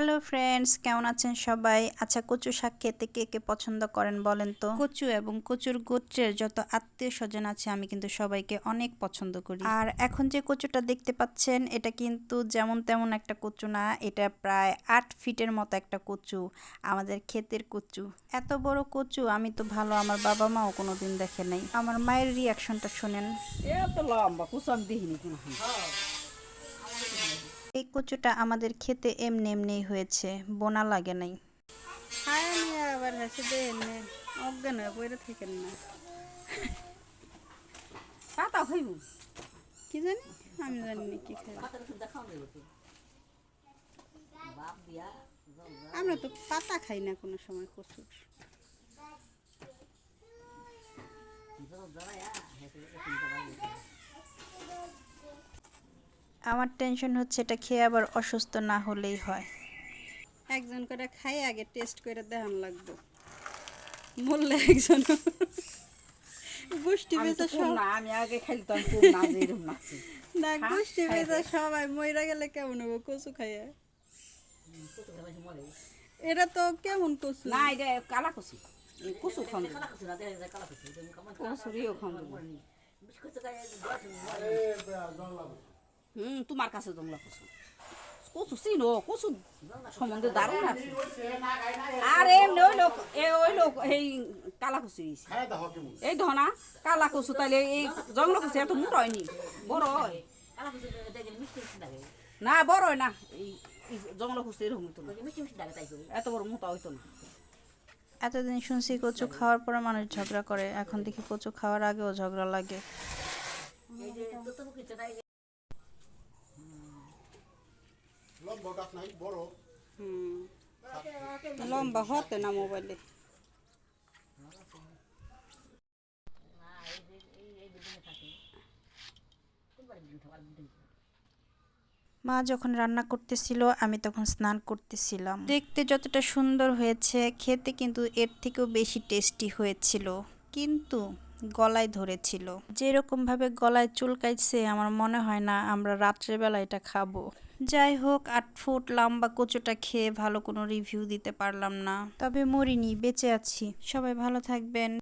Hello friends কেমন আছেন সবাই? আচ্ছা কচু শাক খেতে কে কে পছন্দ করেন বলেন তো? কচু এবং কচুর গোত্রের যত আত্মীয় স্বজন আছে আমি কিন্তু সবাইকে অনেক পছন্দ করি। আর এখন যে কচুটা দেখতে পাচ্ছেন এটা কিন্তু যেমন তেমন একটা কচু না এটা প্রায় আট ফিটের মতো একটা কচু আমাদের ক্ষেতের কচু। এত বড় কচু আমি তো ভালো আমার বাবা মাও কোনোদিন দেখে নাই। আমার মায়ের রিয়াকশনটা শোনেন। এত লম্বা কুসু আমি দেখিনি কোনো এই কচুটা আমাদের খেতে এমনি এমনি হয়েছে, বোনা লাগে নাই। আবার হাসি দেন অজ্ঞান হয়ে পড়ে থাকেন না। পাতা খাইব কি জানি? আমি জানি না কি খাই আমরা তো পাতা খাই না কোনো সময় কচুর। আমার টেনশন হচ্ছে এটা খেয়ে আবার অসুস্থ না হলেই হয়। একজন করে খাই আগে টেস্ট করে দেখান লাগবো। বললে একজন। গোষ্ঠী বেচা সব না আমি আগে খালি না গোষ্ঠী বেচা সবাই মইরা গেলে কেমন হব? কচু খাইয়া। এটা তো কেমন কচু? না এটা কালা কচু। কচু খান কচুরিও খান হুম তোমার কাছে জংলা কচু কচু চিনো কচু সম্বন্ধে দারুণ আছে। আর এমনি ওই লোক এ ওই লোক এই কালা কচু এই ধনা কালা কচু তাইলে এই জংলা কচু এত মোটা হয়নি বড় হয়। না বড় হয় না এই এই জংলা কচু এরকম হইতো না। এত বড় মোটা হইতো না। এতদিন শুনছি কচু খাওয়ার পরে মানুষ ঝগড়া করে এখন দেখি কচু খাওয়ার আগেও ঝগড়া লাগে। লম্বা গাছ নাই বড়। হুম লম্বা হতে না মোবাইলে। মা যখন রান্না করতেছিল আমি তখন স্নান করতেছিলাম। দেখতে যতটা সুন্দর হয়েছে খেতে কিন্তু এর থেকেও বেশি টেস্টি হয়েছিল। কিন্তু গলায় ধরেছিল। যেরকম ভাবে গলায় চুলকাইছে আমার মনে হয় না আমরা রাত্রেবেলা এটা খাব। যাই হোক, আট ফুট লম্বা কচুটা খেয়ে ভালো কোনো রিভিউ দিতে পারলাম না। তবে মরিনি, বেঁচে আছি। সবাই ভালো থাকবেন।